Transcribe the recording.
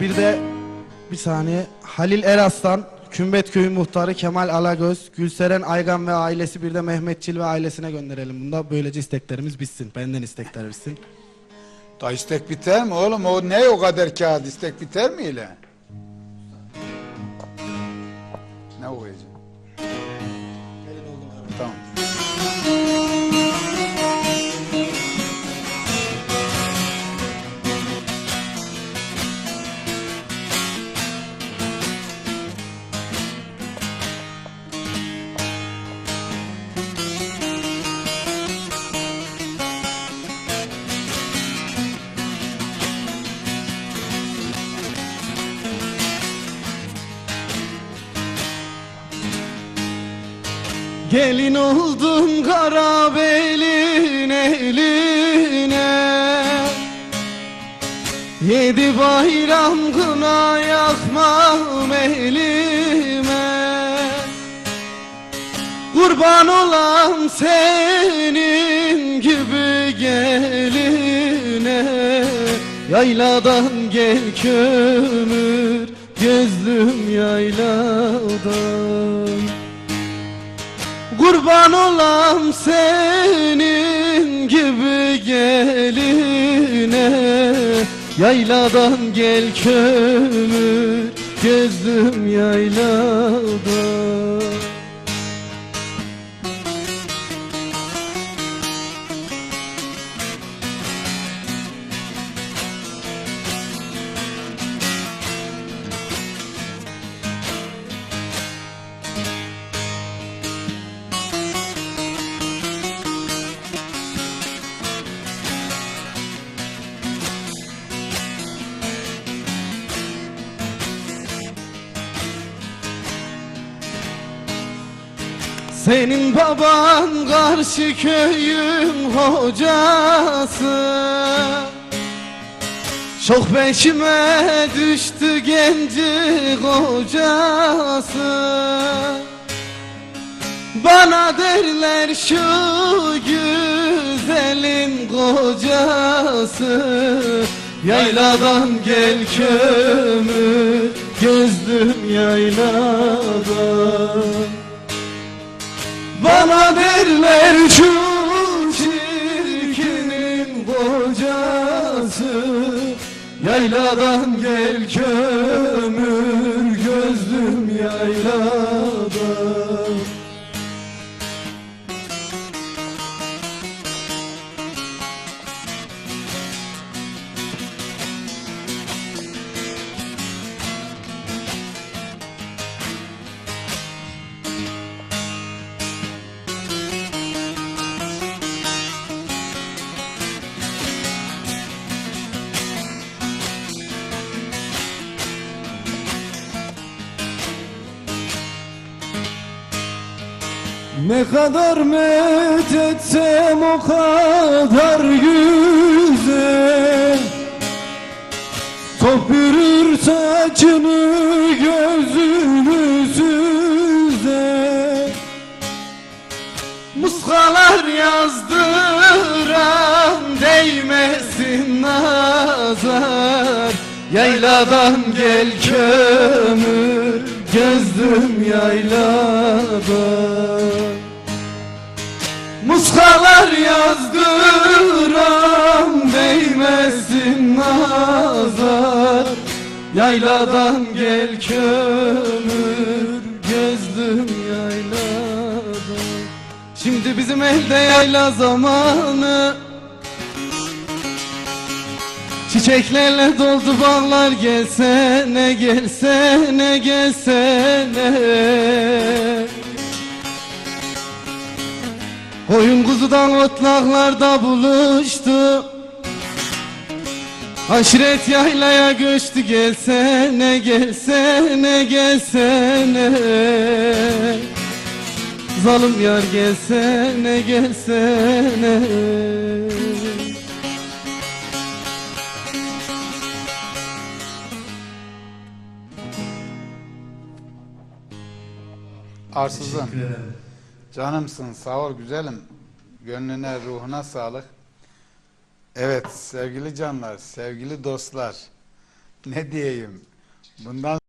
Bir de bir saniye Halil Eraslan, Kümbet Köyü muhtarı Kemal Alagöz, Gülseren Aygan ve ailesi bir de Mehmet Çil ve ailesine gönderelim. Bunda böylece isteklerimiz bitsin. Benden istekler bitsin. Da istek biter mi oğlum? O ne o kadar kağıt istek biter mi ile? Ne okuyacağım? Tamam. Gelin oldum kara belin eline. Yedi bayram kına yakmam elime. Kurban olam senin gibi geline. Yayladan gel kömür gözlüm yayladan Kurban olam senin gibi geline. Yayladan gel kömür gözlüm yayladan Senin baban karşı köyün hocası. Çok peşime düştü genci kocası Bana derler şu güzelin kocası. Yayladan gel kömür gözlüm yayladan bana derler şu çirkinin kocası Yayladan gel kömür gözlüm yayladan Ne kadar met etsem o kadar güzel Top saçını gözünü süzer Muskalar yazdıran değmesin nazar. Yayladan gel kömür gözlüm yayladan Yayladan gel kömür gözlüm yayladan. Şimdi bizim elde yayla zamanı. Çiçeklerle doldu bağlar gelsene gelsene gelsene Koyun kuzudan otlaklarda buluştu Aşiret yaylaya göçtü gelsene gelsene gelsene Zalim yar gelsene gelsene Arsızım. Canımsın sağ ol güzelim. Gönlüne ruhuna sağlık. Evet sevgili canlar, sevgili dostlar. ne diyeyim? Bundan